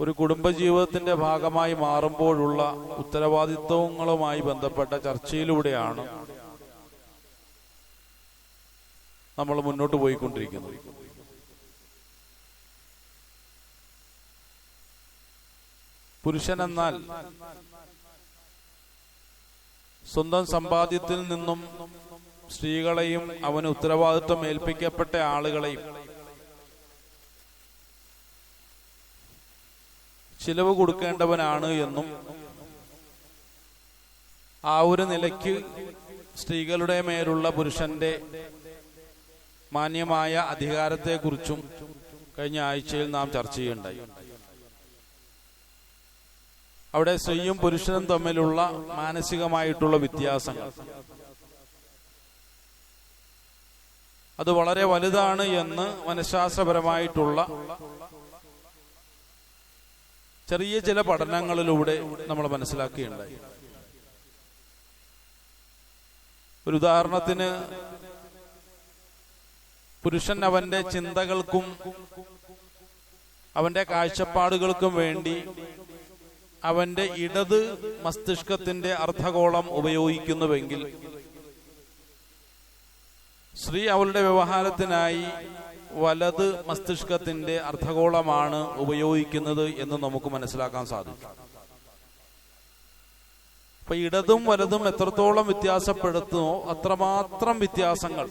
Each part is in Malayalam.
ഒരു കുടുംബജീവിതത്തിന്റെ ഭാഗമായി മാറുമ്പോഴുള്ള ഉത്തരവാദിത്വങ്ങളുമായി ബന്ധപ്പെട്ട ചർച്ചയിലൂടെയാണ് നമ്മൾ മുന്നോട്ട് പോയിക്കൊണ്ടിരിക്കുന്നത്. പുരുഷൻ എന്നാൽ സ്വന്തം സമ്പാദ്യത്തിൽ നിന്നും സ്ത്രീകളെയും അവന് ഉത്തരവാദിത്വം ഏൽപ്പിക്കപ്പെട്ട ആളുകളെയും ചിലവ് കൊടുക്കേണ്ടവനാണ് എന്നും ആ ഒരു നിലയ്ക്ക് സ്ത്രീകളുടെ മേലുള്ള പുരുഷന്റെ മാന്യമായ അധികാരത്തെക്കുറിച്ചും കഴിഞ്ഞ ആഴ്ചയിൽ നാം ചർച്ച ചെയ്യുണ്ടായി അവിടെ സ്ത്രീയും പുരുഷനും തമ്മിലുള്ള മാനസികമായിട്ടുള്ള വ്യത്യാസങ്ങൾ. അത് വളരെ വലുതാണ് എന്ന് മനഃശാസ്ത്രപരമായിട്ടുള്ള ചെറിയ ചില പഠനങ്ങളിലൂടെ നമ്മൾ മനസ്സിലാക്കുകയുണ്ടായി. ഒരു ഉദാഹരണത്തിന് പുരുഷൻ അവന്റെ ചിന്തകൾക്കും അവന്റെ കാഴ്ചപ്പാടുകൾക്കും വേണ്ടി അവന്റെ ഇടത് മസ്തിഷ്കത്തിന്റെ അർദ്ധഗോളം ഉപയോഗിക്കുന്നുവെങ്കിൽ സ്ത്രീ അവളുടെ വ്യവഹാരത്തിനായി വലത് മസ്തിഷ്കത്തിന്റെ അർദ്ധഗോളമാണ് ഉപയോഗിക്കുന്നത് എന്ന് നമുക്ക് മനസ്സിലാക്കാൻ സാധിക്കും. അപ്പൊ ഇടതും വലതും എത്രത്തോളം വ്യത്യാസപ്പെടുത്തുമോ അത്രമാത്രം വ്യത്യാസങ്ങൾ.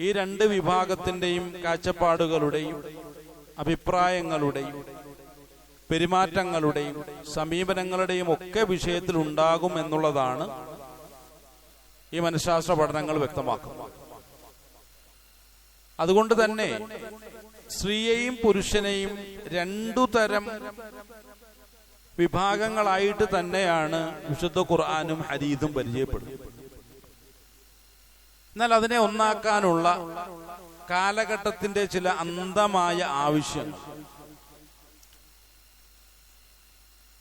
ഈ രണ്ട് വിഭാഗത്തിന്റെയും കാഴ്ചപ്പാടുകളുടെയും അഭിപ്രായങ്ങളുടെയും പെരുമാറ്റങ്ങളുടെയും സമീപനങ്ങളുടെയും ഒക്കെ വിഷയത്തിൽ ഉണ്ടാകും എന്നുള്ളതാണ് ഈ മനഃശാസ്ത്ര പഠനങ്ങൾ വ്യക്തമാക്കുന്നത്. അതുകൊണ്ട് തന്നെ സ്ത്രീയെയും പുരുഷനെയും രണ്ടു തരം വിഭാഗങ്ങളായിട്ട് തന്നെയാണ് വിശുദ്ധ ഖുർആാനും ഹരീതും പരിചയപ്പെടുന്നത്. എന്നാൽ അതിനെ ഒന്നാക്കാനുള്ള കാലഘട്ടത്തിന്റെ ചില അന്ധമായ ആവശ്യങ്ങൾ.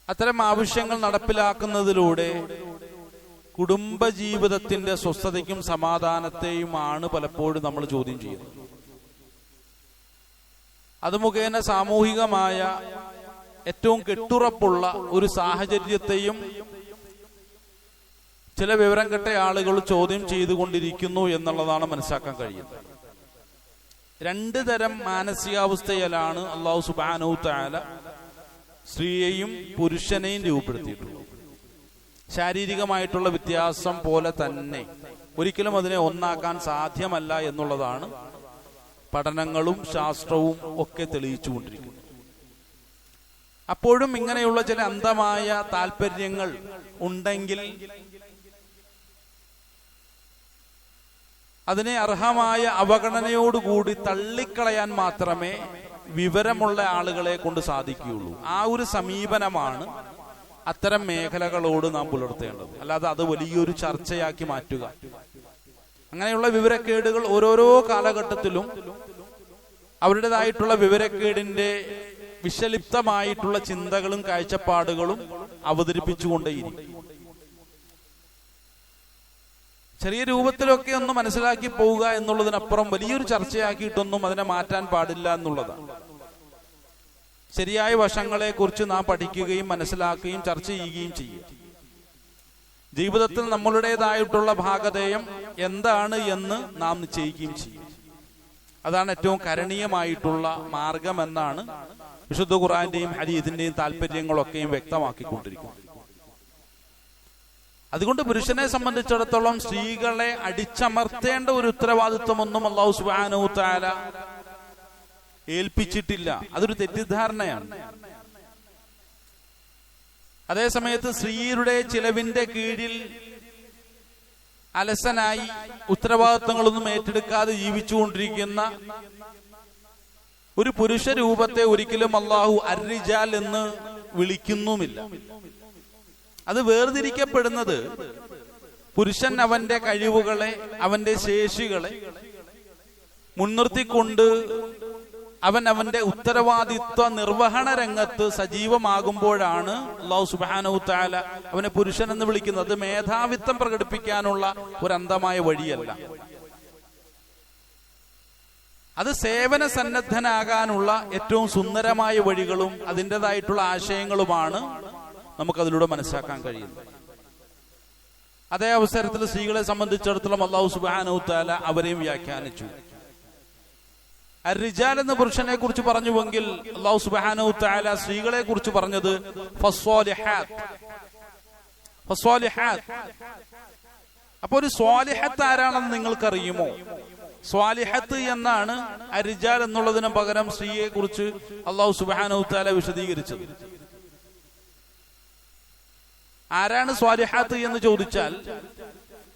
അത്തരം ആവശ്യങ്ങൾ നടപ്പിലാക്കുന്നതിലൂടെ കുടുംബജീവിതത്തിന്റെ സ്വസ്ഥതയ്ക്കും സമാധാനത്തെയുമാണ് പലപ്പോഴും നമ്മൾ ചോദ്യം ചെയ്യുന്നത്. അത് മുഖേന സാമൂഹികമായ ഏറ്റവും കെട്ടുറപ്പുള്ള ഒരു സാഹചര്യത്തെയും ചില വിവരം കെട്ട ആളുകൾ ചോദ്യം ചെയ്തുകൊണ്ടിരിക്കുന്നു എന്നുള്ളതാണ് മനസ്സിലാക്കാൻ കഴിയുന്നത്. രണ്ട് തരം മാനസികാവസ്ഥയിലാണ് അള്ളാഹു സുബാനു താല സ്ത്രീയെയും പുരുഷനെയും രൂപപ്പെടുത്തിയിട്ടുള്ളത്. ശാരീരികമായിട്ടുള്ള വ്യത്യാസം പോലെ തന്നെ. ഒരിക്കലും അതിനെ ഒന്നാക്കാൻ സാധ്യമല്ല എന്നുള്ളതാണ് പഠനങ്ങളും ശാസ്ത്രവും ഒക്കെ തെളിയിച്ചുകൊണ്ടിരിക്കുന്നു. അപ്പോഴും ഇങ്ങനെയുള്ള ചില അന്ധമായ താല്പര്യങ്ങൾ ഉണ്ടെങ്കിൽ അതിനെ അർഹമായ അവഗണനയോടുകൂടി തള്ളിക്കളയാൻ മാത്രമേ വിവരമുള്ള ആളുകളെ കൊണ്ട് സാധിക്കുകയുള്ളൂ. ആ ഒരു സമീപനമാണ് അത്തരം മേഖലകളോട് നാം പുലർത്തേണ്ടത്. അല്ലാതെ അത് വലിയൊരു ചർച്ചയാക്കി മാറ്റുക. അങ്ങനെയുള്ള വിവരക്കേടുകൾ ഓരോരോ കാലഘട്ടത്തിലും അവരുടേതായിട്ടുള്ള വിവരക്കേടിന്റെ വിഷലിപ്തമായിട്ടുള്ള ചിന്തകളും കാഴ്ചപ്പാടുകളും അവതരിപ്പിച്ചുകൊണ്ടേയിരിക്കും. ചെറിയ രൂപത്തിലൊക്കെ ഒന്ന് മനസ്സിലാക്കി പോവുക എന്നുള്ളതിനപ്പുറം വലിയൊരു ചർച്ചയാക്കിയിട്ടൊന്നും അതിനെ മാറ്റാൻ പാടില്ല എന്നുള്ളതാണ്. ശരിയായ വശങ്ങളെ കുറിച്ച് നാം പഠിക്കുകയും മനസ്സിലാക്കുകയും ചർച്ച ചെയ്യുകയും ചെയ്യും ജീവിതത്തിൽ നമ്മളുടേതായിട്ടുള്ള ഭാഗധേയം എന്താണ് എന്ന് നാം നിശ്ചയിക്കുകയും ചെയ്യും. അതാണ് ഏറ്റവും കരണീയമായിട്ടുള്ള മാർഗം എന്നാണ് വിശുദ്ധ ഖുറാന്റെയും ഹരീതിന്റെയും താല്പര്യങ്ങളൊക്കെയും വ്യക്തമാക്കിക്കൊണ്ടിരിക്കുന്നത്. അതുകൊണ്ട് പുരുഷനെ സംബന്ധിച്ചിടത്തോളം സ്ത്രീകളെ അടിച്ചമർത്തേണ്ട ഒരു ഉത്തരവാദിത്വമൊന്നും അള്ളാഹു സുബാനു താല ഏൽപ്പിച്ചിട്ടില്ല. അതൊരു തെറ്റിദ്ധാരണയാണ്. അതേസമയത്ത് സ്ത്രീയുടെ ചിലവിന്റെ കീഴിൽ അലസനായി ഉത്തരവാദിത്തങ്ങളൊന്നും ഏറ്റെടുക്കാതെ ജീവിച്ചുകൊണ്ടിരിക്കുന്ന ഒരു പുരുഷ രൂപത്തെ ഒരിക്കലും അള്ളാഹു അരിജാൽ എന്ന് വിളിക്കുന്നുമില്ല. അത് വേർതിരിക്കപ്പെടുന്നത് പുരുഷൻ അവന്റെ കഴിവുകളെ അവന്റെ ശേഷികളെ മുൻനിർത്തിക്കൊണ്ട് അവൻ അവന്റെ ഉത്തരവാദിത്വ നിർവഹണ രംഗത്ത് സജീവമാകുമ്പോഴാണ് അള്ളാഹു സുബാനു താല അവനെ പുരുഷൻ എന്ന് വിളിക്കുന്നത് മേധാവിത്വം പ്രകടിപ്പിക്കാനുള്ള ഒരു അന്തമായ വഴിയല്ല. അത് സേവന സന്നദ്ധനാകാനുള്ള ഏറ്റവും സുന്ദരമായ വഴികളും അതിന്റെതായിട്ടുള്ള ആശയങ്ങളുമാണ് നമുക്കതിലൂടെ മനസ്സിലാക്കാൻ കഴിയുന്നത്. അതേ അവസരത്തിൽ സ്ത്രീകളെ സംബന്ധിച്ചിടത്തോളം അള്ളാഹു സുബാനൌത്താല അവരെയും വ്യാഖ്യാനിച്ചു. അരിജാൽ എന്ന പുരുഷനെ കുറിച്ച് പറഞ്ഞുവെങ്കിൽ അള്ളാഹു സുബാന സ്ത്രീകളെ കുറിച്ച് പറഞ്ഞത്. അപ്പൊ ഒരു സ്വാലിഹത്ത് ആരാണെന്ന് നിങ്ങൾക്കറിയുമോ? സ്വാലിഹത്ത് എന്നാണ് അരിജാൽ എന്നുള്ളതിന് പകരം സ്ത്രീയെ കുറിച്ച് അള്ളാഹു സുബാന വിശദീകരിച്ചത്. ആരാണ് സ്വാലിഹാത്ത് എന്ന് ചോദിച്ചാൽ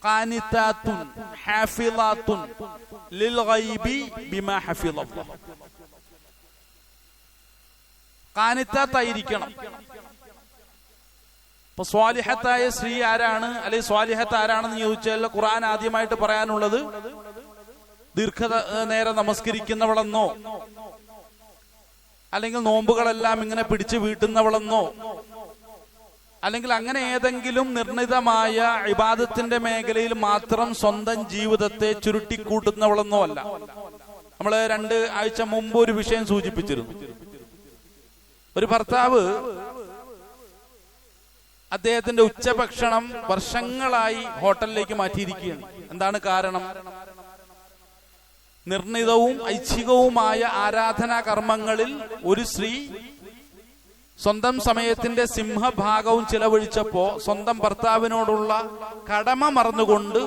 ഖാനിതാത്തുൻ ഹാഫിളാത്തുൻ ലിൽ ഗൈബി ബിമാ ഹഫിളല്ലാഹ് ഖാനിത്താത്തായിരിക്കണം ഇപ്പൊ സ്വാലിഹത്തായ സ്ത്രീ ആരാണ്? അല്ലെങ്കിൽ സ്വാലിഹത്ത് ആരാണെന്ന് ചോദിച്ചാൽ ഖുർആൻ ആദ്യമായിട്ട് പറയാനുള്ളത് ദീർഘ നേരം നമസ്കരിക്കുന്നവളെന്നോ അല്ലെങ്കിൽ നോമ്പുകളെല്ലാം ഇങ്ങനെ പിടിച്ച് വീട്ടുന്നവളെന്നോ അല്ലെങ്കിൽ അങ്ങനെ ഏതെങ്കിലും നിർണിതമായ ഇബാദത്തിന്റെ മേഖലയിൽ മാത്രം സ്വന്തം ജീവിതത്തെ ചുരുട്ടിക്കൂട്ടുന്നവളൊന്നും അല്ല. നമ്മൾ രണ്ട് ആഴ്ച മുമ്പ് ഒരു വിഷയം സൂചിപ്പിച്ചിരുന്നു. ഒരു ഭർത്താവ് അദ്ദേഹത്തിന്റെ ഉച്ചഭക്ഷണം വർഷങ്ങളായി ഹോട്ടലിലേക്ക് മാറ്റിയിരിക്കുകയാണ്. എന്താണ് കാരണം? നിർണിതവും ഐച്ഛികവുമായ ആരാധനാ കർമ്മങ്ങളിൽ ഒരു സ്ത്രീ സ്വന്തം സമയത്തിന്റെ സിംഹഭാഗവും ചിലവഴിച്ചപ്പോ സ്വന്തം ഭർത്താവിനോടുള്ള കടമ മറന്നുകൊണ്ട്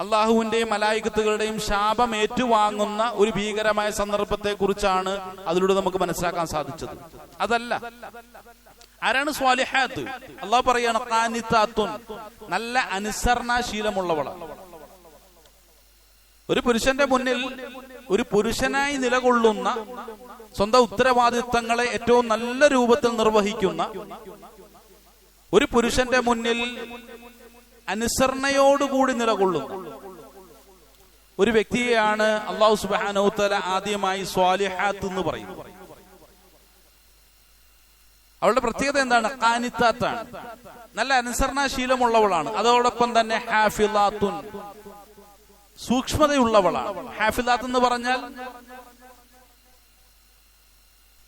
അള്ളാഹുവിന്റെയും മലായിക്കത്തുകളുടെയും ശാപം ഏറ്റുവാങ്ങുന്ന ഒരു ഭീകരമായ സന്ദർഭത്തെ കുറിച്ചാണ് അതിലൂടെ നമുക്ക് മനസ്സിലാക്കാൻ സാധിച്ചത്. അതല്ല. ആരാണ് സ്വാലിഹാത്ത്? അള്ളാഹു പറയാണ് നല്ല അനുസരണാശീലമുള്ളവളാണ്. ഒരു പുരുഷന്റെ മുന്നിൽ ഒരു പുരുഷനായി നിലകൊള്ളുന്ന സ്വന്തം ഉത്തരവാദിത്തങ്ങളെ ഏറ്റവും നല്ല രൂപത്തിൽ നിർവഹിക്കുന്ന ഒരു പുരുഷന്റെ മുന്നിൽ അനുസരണയോടുകൂടി നിലകൊള്ളുന്നു ഒരു വ്യക്തിയെയാണ് അള്ളാഹു സുബാനോത്തല ആദ്യമായി സ്വാലിഹാത്ത് എന്ന് പറയുന്നത്. അവളുടെ പ്രത്യേകത എന്താണ്? കാനിത്താത്താണ് നല്ല അനുസരണാശീലമുള്ളവളാണ്. അതോടൊപ്പം തന്നെ ഹാഫിലാത്തുൻ. സൂക്ഷ്മതയുള്ളവളാണ്. ഹാഫിദാത്ത് എന്ന് പറഞ്ഞാൽ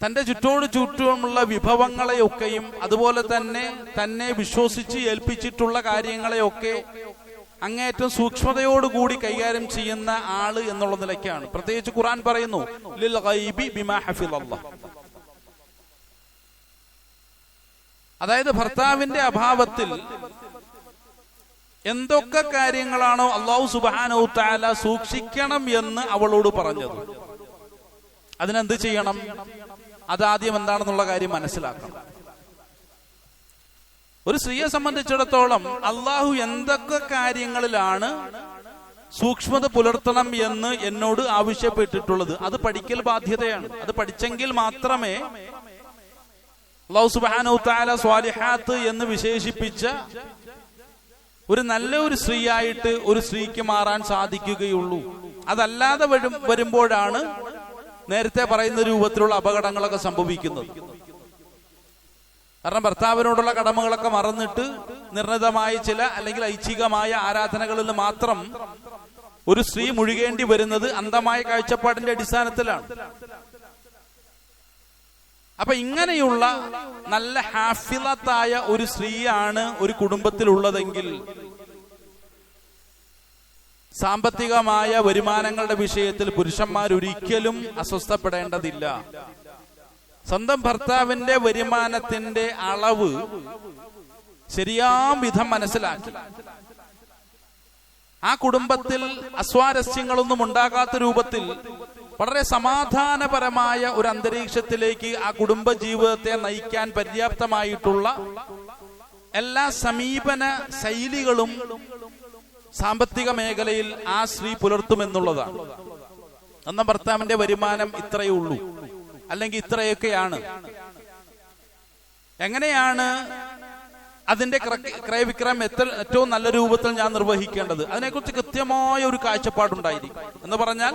തന്റെ ചുറ്റോട് ചുറ്റുമുള്ള വിഭവങ്ങളെയൊക്കെയും അതുപോലെ തന്നെ തന്നെ വിശ്വസിച്ച് ഏൽപ്പിച്ചിട്ടുള്ള കാര്യങ്ങളെയൊക്കെ അങ്ങേറ്റം സൂക്ഷ്മതയോടുകൂടി കൈകാര്യം ചെയ്യുന്ന ആൾ എന്നുള്ള നിലയ്ക്കാണ്. പ്രത്യേകിച്ച് ഖുറാൻ പറയുന്നു ലിൽ ഗൈബി ബിമാ അതായത് ഭർത്താവിന്റെ അഭാവത്തിൽ എന്തൊക്കെ കാര്യങ്ങളാണോ അള്ളാഹു സുബാനോ താല സൂക്ഷിക്കണം എന്ന് അവളോട് പറഞ്ഞത്. അതിനെന്ത് ചെയ്യണം? അതാദ്യം എന്താണെന്നുള്ള കാര്യം മനസ്സിലാക്കണം. ഒരു സ്ത്രീയെ സംബന്ധിച്ചിടത്തോളം അള്ളാഹു എന്തൊക്കെ കാര്യങ്ങളിലാണ് സൂക്ഷ്മത പുലർത്തണം എന്ന് എന്നോട് ആവശ്യപ്പെട്ടിട്ടുള്ളത്. അത് പഠിക്കൽ ബാധ്യതയാണ്. അത് പഠിച്ചെങ്കിൽ മാത്രമേ അള്ളാഹു സുബാനോ താല സ്വാലിഹാത്ത് എന്ന് വിശേഷിപ്പിച്ച ഒരു നല്ല ഒരു സ്ത്രീയായിട്ട് ഒരു സ്ത്രീക്ക് മാറാൻ സാധിക്കുകയുള്ളൂ. അതല്ലാതെ വരും വരുമ്പോഴാണ് നേരത്തെ പറയുന്ന രൂപത്തിലുള്ള അപകടങ്ങളൊക്കെ സംഭവിക്കുന്നത്. കാരണം ഭർത്താവിനോടുള്ള കടമകളൊക്കെ മറന്നിട്ട് നിർണിതമായ ചില അല്ലെങ്കിൽ ഐച്ഛികമായ ആരാധനകളിൽ മാത്രം ഒരു സ്ത്രീ മുഴുകേണ്ടി വരുന്നത് അന്ധമായ കാഴ്ചപ്പാടിന്റെ അടിസ്ഥാനത്തിലാണ്. അപ്പൊ ഇങ്ങനെയുള്ള നല്ല ഹാഫിലത്തായ ഒരു സ്ത്രീയാണ് ഒരു കുടുംബത്തിലുള്ളതെങ്കിൽ സാമ്പത്തികമായ വരുമാനങ്ങളുടെ വിഷയത്തിൽ പുരുഷന്മാർ ഒരിക്കലും അസ്വസ്ഥപ്പെടേണ്ടതില്ല. സ്വന്തം ഭർത്താവിന്റെ വരുമാനത്തിന്റെ അളവ് ശരിയാം വിധം മനസ്സിലാക്കി. ആ കുടുംബത്തിൽ അസ്വാരസ്യങ്ങളൊന്നും ഉണ്ടാകാത്ത രൂപത്തിൽ വളരെ സമാധാനപരമായ ഒരു അന്തരീക്ഷത്തിലേക്ക് ആ കുടുംബ ജീവിതത്തെ നയിക്കാൻ പര്യാപ്തമായിട്ടുള്ള എല്ലാ സമീപന ശൈലികളും സാമ്പത്തിക മേഖലയിൽ ആ സ്ത്രീ പുലർത്തുമെന്നുള്ളതാണ്. എന്ന ഭർത്താവിന്റെ വരുമാനം ഇത്രയേ ഉള്ളൂ. അല്ലെങ്കിൽ ഇത്രയൊക്കെയാണ്. എങ്ങനെയാണ് അതിന്റെ ക്ര- ക്രയവിക്രയം ഏറ്റവും നല്ല രൂപത്തിൽ ഞാൻ നിർവഹിക്കേണ്ടത്. അതിനെക്കുറിച്ച് കൃത്യമായ ഒരു കാഴ്ചപ്പാടുണ്ടായിരിക്കും. എന്ന് പറഞ്ഞാൽ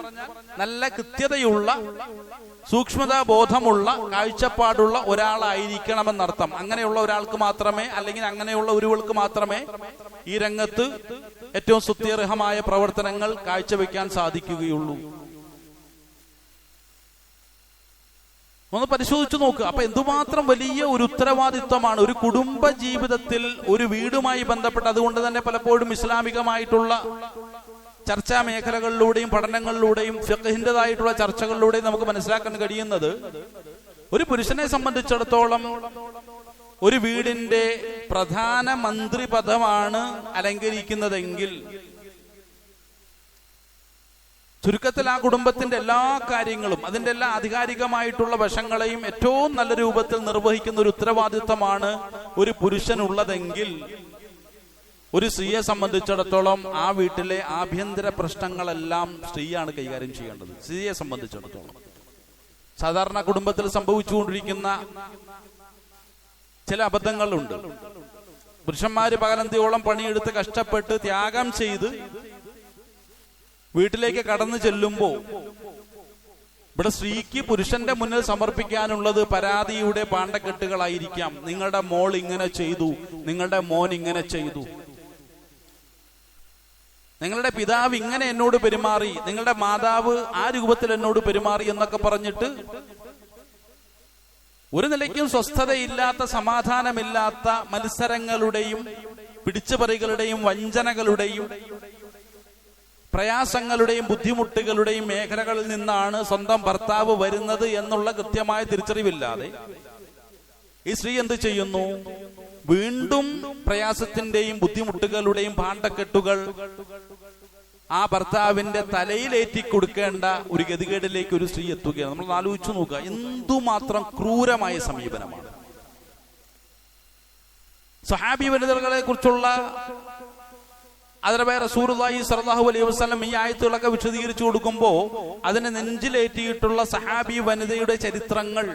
നല്ല കൃത്യതയുള്ള സൂക്ഷ്മതാ ബോധമുള്ള കാഴ്ചപ്പാടുള്ള ഒരാളായിരിക്കണമെന്നർത്ഥം. അങ്ങനെയുള്ള ഒരാൾക്ക് മാത്രമേ അല്ലെങ്കിൽ അങ്ങനെയുള്ള ഒരുവൾക്ക് മാത്രമേ ഈ രംഗത്ത് ഏറ്റവും സുത്യർഹമായ പ്രവർത്തനങ്ങൾ കാഴ്ചവെക്കാൻ സാധിക്കുകയുള്ളൂ. ഒന്ന് പരിശോധിച്ചു നോക്കുക അപ്പൊ എന്തുമാത്രം വലിയ ഒരു ഉത്തരവാദിത്വമാണ് ഒരു കുടുംബ ജീവിതത്തിൽ ഒരു വീടുമായി ബന്ധപ്പെട്ട് അതുകൊണ്ട് തന്നെ പലപ്പോഴും ഇസ്ലാമികമായിട്ടുള്ള ചർച്ചാ മേഖലകളിലൂടെയും പഠനങ്ങളിലൂടെയും ഫിഖഹിന്റെതായിട്ടുള്ള ചർച്ചകളിലൂടെയും നമുക്ക് മനസ്സിലാക്കാൻ കഴിയുന്നത് ഒരു പുരുഷനെ സംബന്ധിച്ചിടത്തോളം ഒരു വീടിന്റെ പ്രധാന മന്ത്രി പദമാണ് അലങ്കരിക്കുന്നതെങ്കിൽ ചുരുക്കത്തിൽ ആ കുടുംബത്തിന്റെ എല്ലാ കാര്യങ്ങളും അതിന്റെ എല്ലാ ആധികാരികമായിട്ടുള്ള വശങ്ങളെയും ഏറ്റവും നല്ല രൂപത്തിൽ നിർവഹിക്കുന്ന ഒരു ഉത്തരവാദിത്തമാണ് ഒരു പുരുഷനുള്ളതെങ്കിൽ ഒരു സ്ത്രീയെ സംബന്ധിച്ചിടത്തോളം ആ വീട്ടിലെ ആഭ്യന്തര പ്രശ്നങ്ങളെല്ലാം സ്ത്രീയാണ് കൈകാര്യം ചെയ്യേണ്ടത് സ്ത്രീയെ സംബന്ധിച്ചിടത്തോളം. സാധാരണ കുടുംബത്തിൽ സംഭവിച്ചുകൊണ്ടിരിക്കുന്ന ചില അബദ്ധങ്ങളുണ്ട്. പുരുഷന്മാര് പകലന്തിയോളം പണിയെടുത്ത് കഷ്ടപ്പെട്ട് ത്യാഗം ചെയ്ത് വീട്ടിലേക്ക് കടന്നു ചെല്ലുമ്പോ ഇവിടെ സ്ത്രീക്ക് പുരുഷന്റെ മുന്നിൽ സമർപ്പിക്കാനുള്ളത് പരാതിയുടെ പാണ്ടക്കെട്ടുകളായിരിക്കാം നിങ്ങളുടെ മോൾ ഇങ്ങനെ ചെയ്തു നിങ്ങളുടെ മോൻ ഇങ്ങനെ ചെയ്തു. നിങ്ങളുടെ പിതാവ് ഇങ്ങനെ എന്നോട് പെരുമാറി നിങ്ങളുടെ മാതാവ് ആ രൂപത്തിൽ എന്നോട് പെരുമാറി എന്നൊക്കെ പറഞ്ഞിട്ട് ഒരു നിലയ്ക്കും സ്വസ്ഥതയില്ലാത്ത സമാധാനമില്ലാത്ത മത്സരങ്ങളുടെയും പിടിച്ചുപറികളുടെയും വഞ്ചനകളുടെയും പ്രയാസങ്ങളുടെയും ബുദ്ധിമുട്ടുകളുടെയും മേഖലകളിൽ നിന്നാണ് സ്വന്തം ഭർത്താവ് വരുന്നത് എന്നുള്ള കൃത്യമായ തിരിച്ചറിവില്ലാതെ ഈ സ്ത്രീ എന്ത് ചെയ്യുന്നു? വീണ്ടും പ്രയാസത്തിന്റെയും ബുദ്ധിമുട്ടുകളുടെയും പാണ്ടക്കെട്ടുകൾ ആ ഭർത്താവിന്റെ തലയിലേറ്റി കൊടുക്കേണ്ട ഒരു ഗതികേടിലേക്ക് ഒരു സ്ത്രീ എത്തുകയാണ്. നമ്മൾ ആലോചിച്ചു നോക്കുക. എന്തുമാത്രം ക്രൂരമായ സമീപനമാണ്. സഹാബി വനിതകളെ കുറിച്ചുള്ള അതിനെ റസൂർലായി സലാഹു അലൈഹി വസ്ലം ഈ ആയത്തുകളൊക്കെ വിശദീകരിച്ചു കൊടുക്കുമ്പോൾ അതിനെ നെഞ്ചിലേറ്റിയിട്ടുള്ള സഹാബി വനിതയുടെ ചരിത്രങ്ങൾ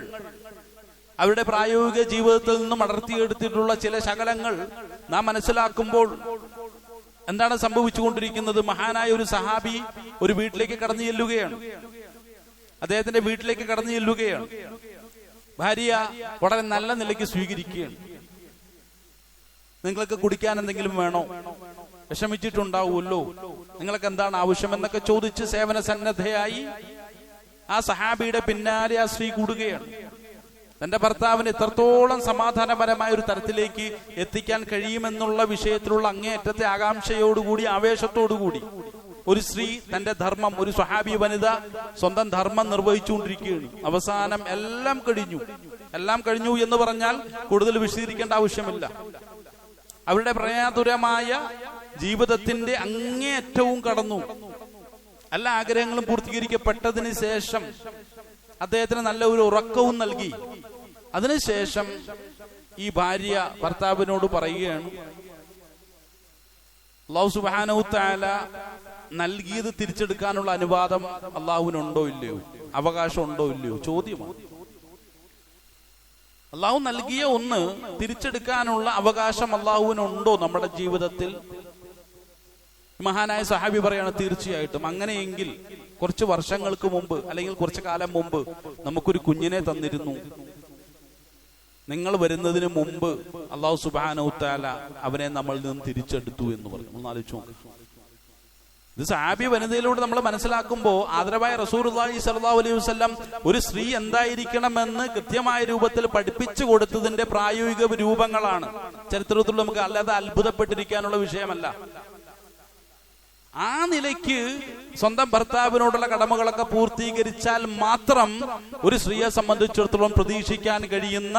അവരുടെ പ്രായോഗിക ജീവിതത്തിൽ നിന്നും അടർത്തിയെടുത്തിട്ടുള്ള ചില ശകലങ്ങൾ നാം മനസ്സിലാക്കുമ്പോൾ എന്താണ് സംഭവിച്ചുകൊണ്ടിരിക്കുന്നത്? മഹാനായ ഒരു സഹാബി ഒരു വീട്ടിലേക്ക് കടന്നു ചെല്ലുകയാണ്. അദ്ദേഹത്തിന്റെ വീട്ടിലേക്ക് കടന്നു ചെല്ലുകയാണ്. ഭാര്യ വളരെ നല്ല നിലയ്ക്ക് സ്വീകരിക്കുകയാണ്. നിങ്ങൾക്ക് കുടിക്കാൻ എന്തെങ്കിലും വേണോ? വിഷമിച്ചിട്ടുണ്ടാവുമല്ലോ. നിങ്ങൾക്ക് എന്താണ് ആവശ്യമെന്നൊക്കെ ചോദിച്ച് സേവന സന്നദ്ധയായി ആ സഹാബിയുടെ പിന്നാലെ ആ സ്ത്രീ കൂടുകയാണ്. തന്റെ ഭർത്താവിന് എത്രത്തോളം സമാധാനപരമായ ഒരു തരത്തിലേക്ക് എത്തിക്കാൻ കഴിയുമെന്നുള്ള വിഷയത്തിലുള്ള അങ്ങേയറ്റത്തെ ആകാംക്ഷയോടുകൂടി ആവേശത്തോടുകൂടി ഒരു സ്ത്രീ തന്റെ ധർമ്മം ഒരു സ്വഹാബി വനിത സ്വന്തം ധർമ്മം നിർവഹിച്ചുകൊണ്ടിരിക്കുകയാണ്. അവസാനം എല്ലാം കഴിഞ്ഞു. എല്ലാം കഴിഞ്ഞു എന്ന് പറഞ്ഞാൽ കൂടുതൽ വിശദീകരിക്കേണ്ട ആവശ്യമില്ല. അവരുടെ പ്രയാതുരമായ ജീവിതത്തിന്റെ അങ്ങേയറ്റവും കടന്നു. എല്ലാ ആഗ്രഹങ്ങളും പൂർത്തീകരിക്കപ്പെട്ടതിന് ശേഷം അദ്ദേഹത്തിന് നല്ല ഒരു ഉറക്കവും നൽകി. അതിനുശേഷം ഈ ഭാര്യ ഭർത്താവിനോട് പറയുകയാണ് അള്ളാഹു സുബാനൗത്താല നൽകിയത് തിരിച്ചെടുക്കാനുള്ള അനുവാദം അള്ളാഹുവിനുണ്ടോ ഇല്ലയോ? അവകാശം ഉണ്ടോ ഇല്ലയോ? ചോദ്യമാണ്. അള്ളാഹു നൽകിയ ഒന്ന് തിരിച്ചെടുക്കാനുള്ള അവകാശം അള്ളാഹുവിനുണ്ടോ നമ്മുടെ ജീവിതത്തിൽ? മഹാനായ സഹാബി പറയാണ് തീർച്ചയായിട്ടും. അങ്ങനെയെങ്കിൽ കുറച്ച് വർഷങ്ങൾക്ക് മുമ്പ് അല്ലെങ്കിൽ കുറച്ച് കാലം മുമ്പ് നമുക്കൊരു കുഞ്ഞിനെ തന്നിരുന്നു. നിങ്ങൾ വരുന്നതിന് മുമ്പ് അള്ളാഹു സുബാനൗത്താല അവനെ നമ്മളിൽ നിന്ന് തിരിച്ചെടുത്തു എന്ന് പറഞ്ഞു. ഒന്ന് ആലോചിച്ചു ഇത് സാബി വനിതയിലൂടെ നമ്മൾ മനസ്സിലാക്കുമ്പോൾ ആദരവായ റസൂർ സല്ലാ അലൈഹി വസ്ലം ഒരു സ്ത്രീ എന്തായിരിക്കണമെന്ന് കൃത്യമായ രൂപത്തിൽ പഠിപ്പിച്ചു കൊടുത്തതിന്റെ പ്രായോഗിക രൂപങ്ങളാണ്. ചരിത്രത്തിൽ നമുക്ക് അല്ലാതെ അത്ഭുതപ്പെട്ടിരിക്കാനുള്ള വിഷയമല്ല. ആ നിലയ്ക്ക് സ്വന്തം ഭർത്താവിനോടുള്ള കടമകളൊക്കെ പൂർത്തീകരിച്ചാൽ മാത്രം ഒരു സ്ത്രീയെ സംബന്ധിച്ചിടത്തോളം പ്രതീക്ഷിക്കാൻ കഴിയുന്ന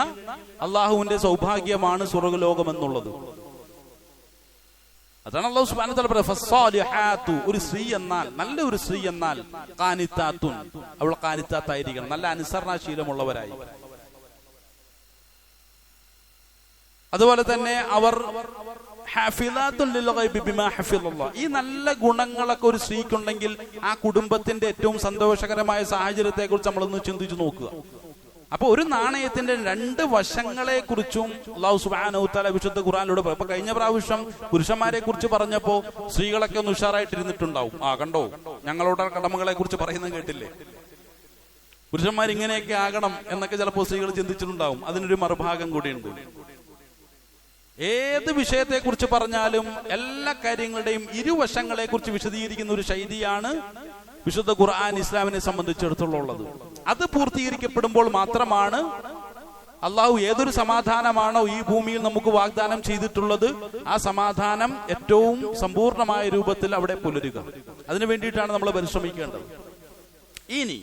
അള്ളാഹുവിന്റെ സൗഭാഗ്യമാണ് സ്വർഗലോകം എന്നുള്ളത് അതാണ് അള്ളാഹു ഒരു സ്ത്രീ എന്നാൽ നല്ല ഒരു സ്ത്രീ എന്നാൽ കാനിത്താത്തുൻ അവൾ കാനിത്താത്തായിരിക്കണം നല്ല അനുസരണാശീലമുള്ളവരായി. അതുപോലെ തന്നെ അവർ ഈ നല്ല ഗുണങ്ങളൊക്കെ ഒരു സ്ത്രീക്കുണ്ടെങ്കിൽ ആ കുടുംബത്തിന്റെ ഏറ്റവും സന്തോഷകരമായ സാഹചര്യത്തെ കുറിച്ച് നമ്മളൊന്ന് ചിന്തിച്ചു നോക്കുക. അപ്പൊ ഒരു നാണയത്തിന്റെ രണ്ട് വശങ്ങളെ കുറിച്ചും അള്ളാഹു സുബാനൗത്താല വിശുദ്ധ ഖുറാനിലൂടെ അപ്പൊ കഴിഞ്ഞ പ്രാവശ്യം പുരുഷന്മാരെ കുറിച്ച് പറഞ്ഞപ്പോ സ്ത്രീകളൊക്കെ ഒന്ന് ഉഷാറായിട്ടിരുന്നിട്ടുണ്ടാവും. ആ കണ്ടോ? ഞങ്ങളുടെ കടമകളെ കുറിച്ച് പറയുന്നത് കേട്ടില്ലേ? പുരുഷന്മാർ ഇങ്ങനെയൊക്കെ ആകണം എന്നൊക്കെ ചിലപ്പോൾ സ്ത്രീകൾ ചിന്തിച്ചിട്ടുണ്ടാവും. അതിനൊരു മറുഭാഗം കൂടിയുണ്ട്. ഏത് വിഷയത്തെക്കുറിച്ച് പറഞ്ഞാലും എല്ലാ കാര്യങ്ങളുടെയും ഇരുവശങ്ങളെ കുറിച്ച് വിശദീകരിക്കുന്ന ഒരു ശൈലിയാണ് വിശുദ്ധ ഖുർആൻ ഇസ്ലാമിനെ സംബന്ധിച്ചിടത്തോളം അത് പൂർത്തീകരിക്കപ്പെടുമ്പോൾ മാത്രമാണ് അള്ളാഹു ഏതൊരു സമാധാനമാണോ ഈ ഭൂമിയിൽ നമുക്ക് വാഗ്ദാനം ചെയ്തിട്ടുള്ളത് ആ സമാധാനം ഏറ്റവും സമ്പൂർണമായ രൂപത്തിൽ അവിടെ പുലരുക. അതിനു വേണ്ടിയിട്ടാണ് നമ്മൾ പരിശ്രമിക്കേണ്ടത്. ഇനി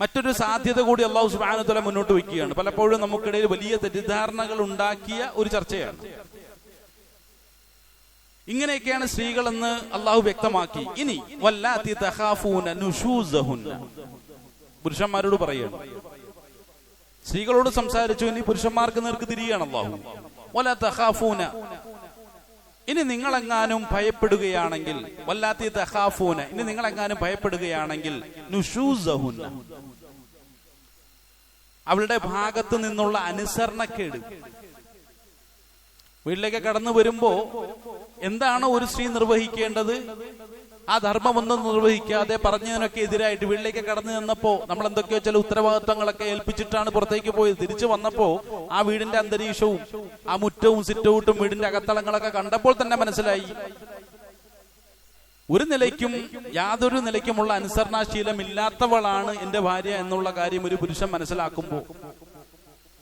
മറ്റൊരു സാധ്യത കൂടി അള്ളാഹു സുബാനുത്തല മുന്നോട്ട് വയ്ക്കുകയാണ്. പലപ്പോഴും നമുക്കിടയിൽ വലിയ തെറ്റിദ്ധാരണകൾ ഉണ്ടാക്കിയ ഒരു ചർച്ചയാണ്. ഇങ്ങനെയൊക്കെയാണ് സ്ത്രീകളെന്ന് അള്ളാഹു വ്യക്തമാക്കി. ഇനി വല്ലാത്തി പുരുഷന്മാരോട് പറയുകയാണ് സ്ത്രീകളോട് സംസാരിച്ചു ഇനി പുരുഷന്മാർക്ക് നേർക്ക് തിരികെയാണ് അള്ളാഹു വല തഹാഫൂന ഇനി നിങ്ങളെങ്ങാനും ഭയപ്പെടുകയാണെങ്കിൽ വല്ലാത്തി തഹാഫൂന ഇനി നിങ്ങളെങ്ങാനും ഭയപ്പെടുകയാണെങ്കിൽ അവളുടെ ഭാഗത്തു നിന്നുള്ള അനുസരണക്കേട്. വീട്ടിലേക്ക് കടന്നു വരുമ്പോ എന്താണ് ഒരു സ്ത്രീ നിർവഹിക്കേണ്ടത്? ആ ധർമ്മമൊന്നും നിർവഹിക്കാതെ പറഞ്ഞതിനൊക്കെ എതിരായിട്ട് വീട്ടിലേക്ക് കടന്നു ചെന്നപ്പോ നമ്മൾ എന്തൊക്കെയോ ചില ഉത്തരവാദിത്തങ്ങളൊക്കെ ഏൽപ്പിച്ചിട്ടാണ് പുറത്തേക്ക് പോയത്. തിരിച്ചു വന്നപ്പോ ആ വീടിന്റെ അന്തരീക്ഷവും ആ മുറ്റവും സിറ്റൗട്ടും വീടിന്റെ അകത്തളങ്ങളൊക്കെ കണ്ടപ്പോൾ തന്നെ മനസ്സിലായി. ഒരു നിലയ്ക്കും യാതൊരു നിലയ്ക്കുമുള്ള അനുസരണാശീലം ഇല്ലാത്തവളാണ് എന്റെ ഭാര്യ എന്നുള്ള കാര്യം ഒരു പുരുഷൻ മനസ്സിലാക്കുമ്പോൾ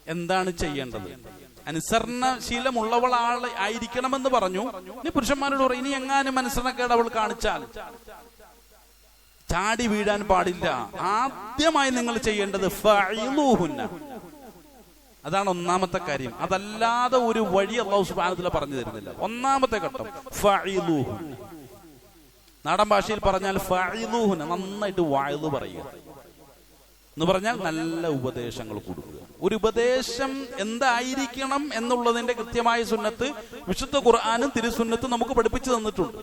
എന്താണ് ചെയ്യേണ്ടത്? അനുസരണശീലമുള്ളവൾ ആൾ ആയിരിക്കണമെന്ന് പറഞ്ഞു ഇനി പുരുഷന്മാരോട് പറയും ഇനി എങ്ങാനും അനുസരണക്കേട് അവൾ കാണിച്ചാൽ ചാടി വീഴാൻ പാടില്ല ആദ്യമായി നിങ്ങൾ ചെയ്യേണ്ടത്. അതാണ് ഒന്നാമത്തെ കാര്യം അതല്ലാതെ ഒരു വഴി അള്ളാഹു സുബ്ഹാനഹു പറഞ്ഞു തരുന്നില്ല ഒന്നാമത്തെ ഘട്ടം. നാടൻ ഭാഷയിൽ പറഞ്ഞാൽ. നന്നായിട്ട് വാഴ്ന്നു പറയുക എന്ന് പറഞ്ഞാൽ നല്ല ഉപദേശങ്ങൾ കൊടുക്കുക ഒരു ഉപദേശം എന്തായിരിക്കണം എന്നുള്ളതിന്റെ കൃത്യമായ സുന്നത്ത് വിശുദ്ധ ഖുർആാനും തിരുസുന്നത്തും നമുക്ക് പഠിപ്പിച്ചു തന്നിട്ടുണ്ട്.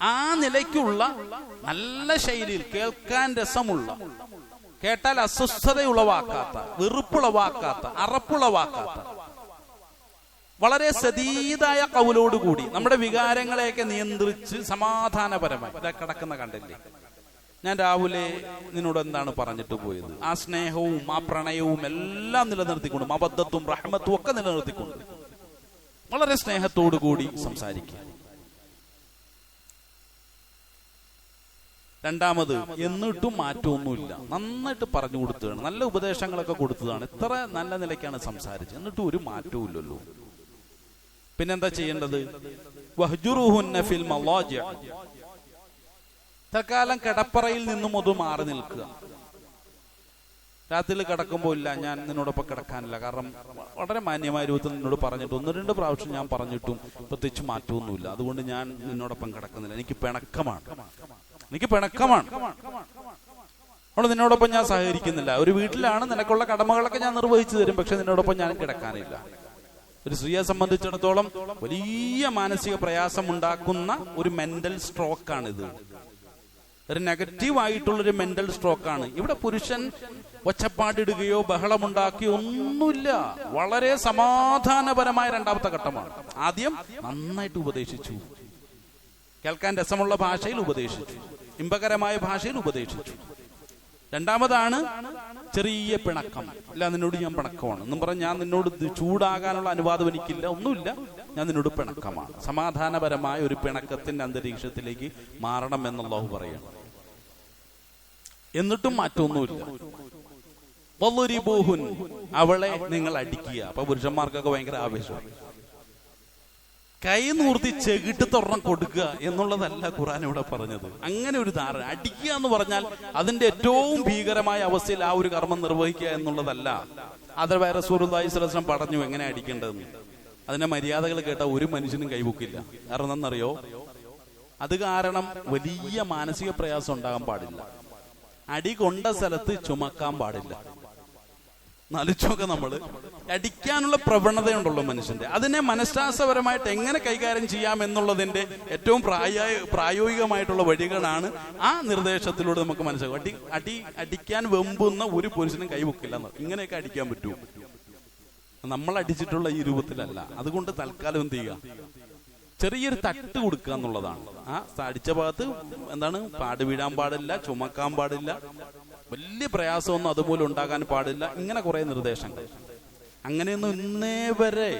ആ നിലയ്ക്കുള്ള നല്ല ശൈലിയിൽ കേൾക്കാൻ രസമുള്ള കേട്ടാൽ അസ്വസ്ഥതയുളവാക്കാത്ത വെറുപ്പുളവാക്കാത്ത അറപ്പുളവാക്കാത്ത വളരെ സതീതായ കൗലോടുകൂടി നമ്മുടെ വികാരങ്ങളെയൊക്കെ നിയന്ത്രിച്ച് സമാധാനപരമായി. കിടക്കുന്ന കണ്ടില്ലേ? ഞാൻ രാവിലെ നിന്നോട് എന്താണ് പറഞ്ഞിട്ട് പോയത്? ആ സ്നേഹവും ആ പ്രണയവും എല്ലാം നിലനിർത്തിക്കൊണ്ടും അബദ്ധത്തും റഹ്മത്തും ഒക്കെ നിലനിർത്തിക്കൊണ്ട് വളരെ സ്നേഹത്തോടു കൂടി സംസാരിക്കുക. രണ്ടാമത് എന്നിട്ടും മാറ്റമൊന്നുമില്ല. നന്നായിട്ട് പറഞ്ഞു കൊടുത്തതാണ്. നല്ല ഉപദേശങ്ങളൊക്കെ കൊടുത്തതാണ്. ഇത്ര നല്ല നിലയ്ക്കാണ് സംസാരിച്ചത്. എന്നിട്ടും ഒരു മാറ്റവും ഇല്ലല്ലോ. പിന്നെന്താ ചെയ്യേണ്ടത്? തൽക്കാലം കിടപ്പറയിൽ നിന്നും അത് മാറി നിൽക്കുക. രാത്രിയിൽ കിടക്കുമ്പോൾ ഇല്ല ഞാൻ നിന്നോടൊപ്പം കിടക്കാനില്ല. കാരണം വളരെ മാന്യമായ രൂപത്തിൽ നിന്നോട് പറഞ്ഞിട്ട് ഒന്ന് രണ്ട് പ്രാവശ്യം ഞാൻ പറഞ്ഞിട്ടും പ്രത്യേകിച്ച് മാറ്റമൊന്നുമില്ല. അതുകൊണ്ട് ഞാൻ നിന്നോടൊപ്പം കിടക്കുന്നില്ല. എനിക്ക് പിണക്കമാണ്. എനിക്ക് പിണക്കമാണ്. അതുകൊണ്ട് നിന്നോടൊപ്പം ഞാൻ സഹകരിക്കുന്നില്ല. ഒരു വീട്ടിലാണ് നിനക്കുള്ള കടമകളൊക്കെ ഞാൻ നിർവഹിച്ചു തരും. പക്ഷെ നിന്നോടൊപ്പം ഞാൻ കിടക്കാനില്ല. ഒരു സ്ത്രീയെ സംബന്ധിച്ചിടത്തോളം വലിയ മാനസിക പ്രയാസം ഉണ്ടാക്കുന്ന ഒരു മെന്റൽ സ്ട്രോക്കാണിത് ഒരു നെഗറ്റീവ് ആയിട്ടുള്ള ഒരു മെന്റൽ സ്ട്രോക്കാണ് ഇവിടെ പുരുഷൻ ഒച്ചപ്പാടിടുകയോ ബഹളമുണ്ടാക്കിയോ ഒന്നുമില്ല. വളരെ സമാധാനപരമായ രണ്ടാമത്തെ ഘട്ടമാണ്. ആദ്യം നന്നായിട്ട് ഉപദേശിച്ചു. കേൾക്കാൻ രസമുള്ള ഭാഷയിൽ ഉപദേശിച്ചു. ഇമ്പകരമായ ഭാഷയിൽ ഉപദേശിച്ചു. രണ്ടാമതാണ് ചെറിയ പിണക്കം. അല്ല നിന്നോട് ഞാൻ പിണക്കമാണ്. എന്നും പറഞ്ഞ് ഞാൻ നിന്നോട് ചൂടാകാനുള്ള അനുവാദം എനിക്കില്ല ഒന്നുമില്ല. ഞാൻ നിന്നോട് പിണക്കമാണ്. സമാധാനപരമായ ഒരു പിണക്കത്തിന്റെ അന്തരീക്ഷത്തിലേക്ക് മാറണം എന്നുള്ളാഹു പറയണം. എന്നിട്ടും മാറ്റമൊന്നുമില്ല വള്ളുരിബൂഹുൻ അവളെ നിങ്ങൾ അടിക്കുക. അപ്പൊ പുരുഷന്മാർക്കൊക്കെ ഭയങ്കര ആവേശം കൈ നൂർത്തി ചെകിട്ട് തുറന്ന് കൊടുക്കുക എന്നുള്ളതല്ല ഖുറാൻ ഇവിടെ പറഞ്ഞത്. അങ്ങനെ ഒരു ധാരണ. അടിക്കുക എന്ന് പറഞ്ഞാൽ അതിന്റെ ഏറ്റവും ഭീകരമായ അവസ്ഥയിൽ ആ ഒരു കർമ്മം നിർവഹിക്കുക എന്നുള്ളതല്ല. അത് വേറെ സൂറുല്ലാഹി സ്വലം പറഞ്ഞു എങ്ങനെ അടിക്കേണ്ടതെന്ന്. അതിന്റെ മര്യാദകൾ കേട്ട ഒരു മനുഷ്യനും കൈവക്കില്ല കാരണം എന്നറിയോ അത് കാരണം വലിയ മാനസിക പ്രയാസം ഉണ്ടാകാൻ പാടില്ല. അടി കൊണ്ട സ്ഥലത്ത് ചുമക്കാൻ പാടില്ല. നലിച്ചൊക്കെ നമ്മൾ അടിക്കാനുള്ള പ്രവണതയുണ്ടല്ലോ മനുഷ്യന്റെ. അതിനെ മനഃശാസ്ത്രപരമായിട്ട് എങ്ങനെ കൈകാര്യം ചെയ്യാം എന്നുള്ളതിന്റെ ഏറ്റവും പ്രായ പ്രായോഗികമായിട്ടുള്ള വഴികളാണ് ആ നിർദ്ദേശത്തിലൂടെ നമുക്ക് മനസ്സിലാക്കും അടി അടി അടിക്കാൻ വെമ്പുന്ന ഒരു പുരുഷനും കൈവക്കില്ല ഇങ്ങനെയൊക്കെ അടിക്കാൻ പറ്റൂ. നമ്മൾ അടിച്ചിട്ടുള്ള ഈ രൂപത്തിലല്ല. അതുകൊണ്ട് തൽക്കാലം എന്ത് ചെയ്യുക? ചെറിയൊരു തട്ട് കൊടുക്കുക എന്നുള്ളതാണ്. ആ അടിച്ച ഭാഗത്ത് എന്താണ്? പാട് വീഴാൻ പാടില്ല ചുമക്കാൻ പാടില്ല. വലിയ പ്രയാസമൊന്നും അതുപോലെ ഉണ്ടാകാൻ പാടില്ല. ഇങ്ങനെ കുറെ നിർദ്ദേശങ്ങൾ. അങ്ങനെയൊന്നും ഇന്നേ വരെ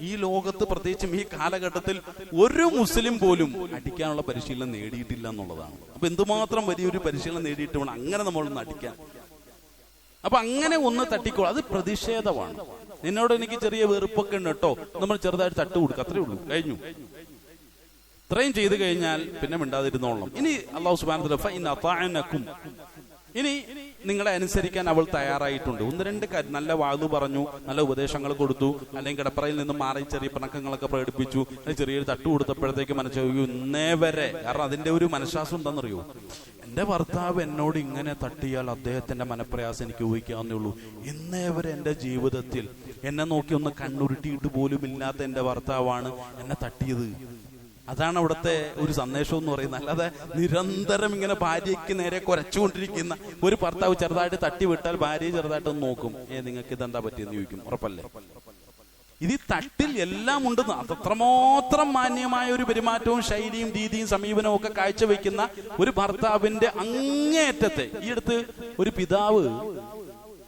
ഈ ലോകത്ത് പ്രത്യേകിച്ചും ഈ കാലഘട്ടത്തിൽ ഒരു മുസ്ലിം പോലും അടിക്കാനുള്ള പരിശീലനം നേടിയിട്ടില്ല എന്നുള്ളതാണ്. അപ്പൊ എന്തുമാത്രം വലിയൊരു പരിശീലനം നേടിയിട്ട് വേണം അങ്ങനെ നമ്മളൊന്ന് അടിക്കാൻ. അപ്പൊ അങ്ങനെ ഒന്ന് തട്ടിക്കോളും. അത് പ്രതിഷേധമാണ്. നിന്നോട് എനിക്ക് ചെറിയ വെറുപ്പൊക്കെ ഉണ്ട് കേട്ടോ. നമ്മൾ ചെറുതായിട്ട് തട്ട് കൊടുക്കുക അത്രേ ഉള്ളൂ. കഴിഞ്ഞു. ഇത്രയും ചെയ്തു കഴിഞ്ഞാൽ പിന്നെ മിണ്ടാതിരുന്നോളണം. ഇനി അള്ളാഹു സുബാനക്കും ഇനി നിങ്ങളെ അനുസരിക്കാൻ അവൾ തയ്യാറായിട്ടുണ്ട്. ഒന്ന് രണ്ട് കാര്യം നല്ല വാതു പറഞ്ഞു നല്ല ഉപദേശങ്ങൾ കൊടുത്തു. അല്ലെങ്കിൽ കിടപ്പറയിൽ നിന്ന് മാറി ചെറിയ പിണക്കങ്ങളൊക്കെ പ്രകടിപ്പിച്ചു. ചെറിയൊരു തട്ട് കൊടുത്തപ്പോഴത്തേക്ക് മനസ്സിലാക്കി ഇന്നേ വരെ. കാരണം അതിന്റെ ഒരു മനഃശാസ്ത്രം എന്താണെന്നറിയോ? എന്റെ ഭർത്താവ് എന്നോട് ഇങ്ങനെ തട്ടിയാൽ അദ്ദേഹത്തിന്റെ മനപ്രയാസം എനിക്ക് ഊഹിക്കാവുന്നേ ഉള്ളൂ. ഇന്നേ വരെ എന്റെ ജീവിതത്തിൽ എന്നെ നോക്കി ഒന്ന് കണ്ണുരുട്ടിയിട്ട് പോലും ഇല്ലാത്ത എന്റെ ഭർത്താവാണ് എന്നെ തട്ടിയത്. അതാണ് അവിടുത്തെ ഒരു സന്ദേശം എന്ന് പറയുന്നത്. അല്ലാതെ നിരന്തരം ഇങ്ങനെ ഭാര്യയ്ക്ക് നേരെ കുരച്ചുകൊണ്ടിരിക്കുന്ന ഒരു ഭർത്താവ് ചെറുതായിട്ട് തട്ടി വിട്ടാൽ ഭാര്യയെ ചെറുതായിട്ട് ഒന്ന് നോക്കും. ഏ നിങ്ങൾക്ക് ഇതെന്താ പറ്റിയെന്ന് ചോദിക്കും. ഉറപ്പല്ലേ? ഇത് തട്ടിൽ എല്ലാം ഉണ്ട് അത്രമാത്രം മാന്യമായ ഒരു പെരുമാറ്റവും ശൈലിയും രീതിയും സമീപനവും ഒക്കെ കാഴ്ചവെക്കുന്ന ഒരു ഭർത്താവിന്റെ അങ്ങേയറ്റത്തെ ഈ അടുത്ത് ഒരു പിതാവ്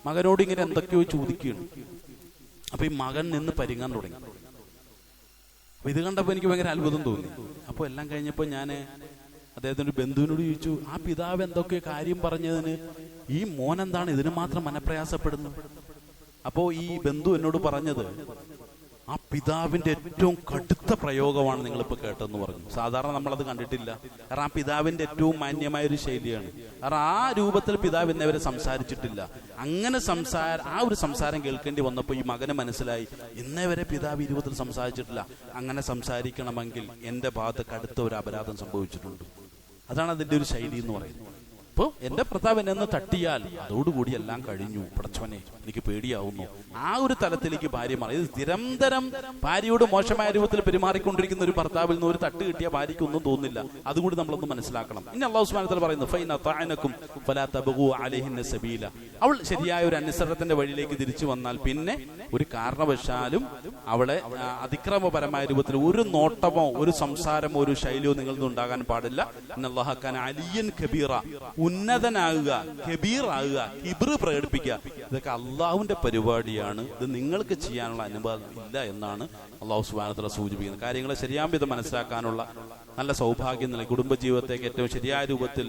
മകനോട് ഇങ്ങനെ എന്തൊക്കെയോ ചോദിക്കുകയാണ്. അപ്പൊ ഈ മകൻ നിന്ന് പരിങ്ങാൻ തുടങ്ങി. അപ്പൊ ഇത് കണ്ടപ്പോ എനിക്ക് ഭയങ്കര അത്ഭുതം തോന്നി. അപ്പൊ എല്ലാം കഴിഞ്ഞപ്പോ ഞാൻ അദ്ദേഹത്തിന്റെ ബന്ധുവിനോട് ചോദിച്ചു ആ പിതാവ് എന്തൊക്കെ കാര്യം പറഞ്ഞതിന് ഈ മോൻ എന്താണ്? ഇതിന് മാത്രം മനപ്രയാസപ്പെടുന്നത് അപ്പോ ഈ ബന്ധു എന്നോട് പറഞ്ഞത് ആ പിതാവിന്റെ ഏറ്റവും കടുത്ത പ്രയോഗമാണ് നിങ്ങളിപ്പോ കേട്ടെന്ന് പറഞ്ഞു. സാധാരണ നമ്മളത് കണ്ടിട്ടില്ല. കാരണം ആ പിതാവിന്റെ ഏറ്റവും മാന്യമായ ഒരു ശൈലിയാണ്. കാരണം ആ രൂപത്തിൽ പിതാവ് ഇന്നവരെ സംസാരിച്ചിട്ടില്ല. അങ്ങനെ സംസാര ആ ഒരു സംസാരം കേൾക്കേണ്ടി വന്നപ്പോൾ ഈ മകന് മനസ്സിലായി ഇന്നേവരെ പിതാവ് ഈ രൂപത്തിൽ സംസാരിച്ചിട്ടില്ല. അങ്ങനെ സംസാരിക്കണമെങ്കിൽ എന്റെ ഭാഗത്ത് കടുത്ത ഒരു അപരാധം സംഭവിച്ചിട്ടുണ്ട്. അതാണ് അതിന്റെ ഒരു ശൈലി എന്ന് പറയുന്നത്. അപ്പോ എന്റെ ഭർത്താവ് എന്നെ തട്ടിയാൽ അതോടുകൂടി എല്ലാം കഴിഞ്ഞു. പടച്ചവനെ എനിക്ക് പേടിയാവുന്നു. ആ ഒരു തലത്തിലേക്ക് ഭാര്യ മാറി. ഇത് നിരന്തരം ഭാര്യയോട് മോശമായ രൂപത്തിൽ പെരുമാറിക്കൊണ്ടിരിക്കുന്ന ഒരു ഭർത്താവിൽ നിന്ന് ഒരു തട്ട് കിട്ടിയ ഭാര്യയ്ക്ക് ഒന്നും തോന്നില്ല അതുകൂടി നമ്മളൊന്ന് മനസ്സിലാക്കണം. ഇനി അള്ളാഹു സുബ്ഹാനഹു പറയുന്നു സബീല. അവൾ ശരിയായ ഒരു അനുസരണത്തിന്റെ വഴിയിലേക്ക് തിരിച്ചു വന്നാൽ പിന്നെ ഒരു കാരണവശാലും അവളെ അതിക്രമപരമായ രൂപത്തിൽ ഒരു നോട്ടമോ ഒരു സംസാരമോ ഒരു ശൈലിയോ നിങ്ങളിൽ നിന്ന് ഉണ്ടാകാൻ പാടില്ല. അലിയൻ കബീറ. ഉന്നതനാകുക കബീർ ആകുക കിബിർ പ്രകടിപ്പിക്കുക. ഇതൊക്കെ അള്ളാഹുവിന്റെ പരിപാടിയാണ്. ഇത് നിങ്ങൾക്ക് ചെയ്യാനുള്ള അനുഭവം ഇല്ല എന്നാണ് അള്ളാഹു സുബാനത്തില സൂചിപ്പിക്കുന്നത്. കാര്യങ്ങളെ ശരിയാം വിധം മനസ്സിലാക്കാനുള്ള നല്ല സൗഭാഗ്യം നൽകി. കുടുംബജീവിതത്തേക്ക് ഏറ്റവും ശരിയായ രൂപത്തിൽ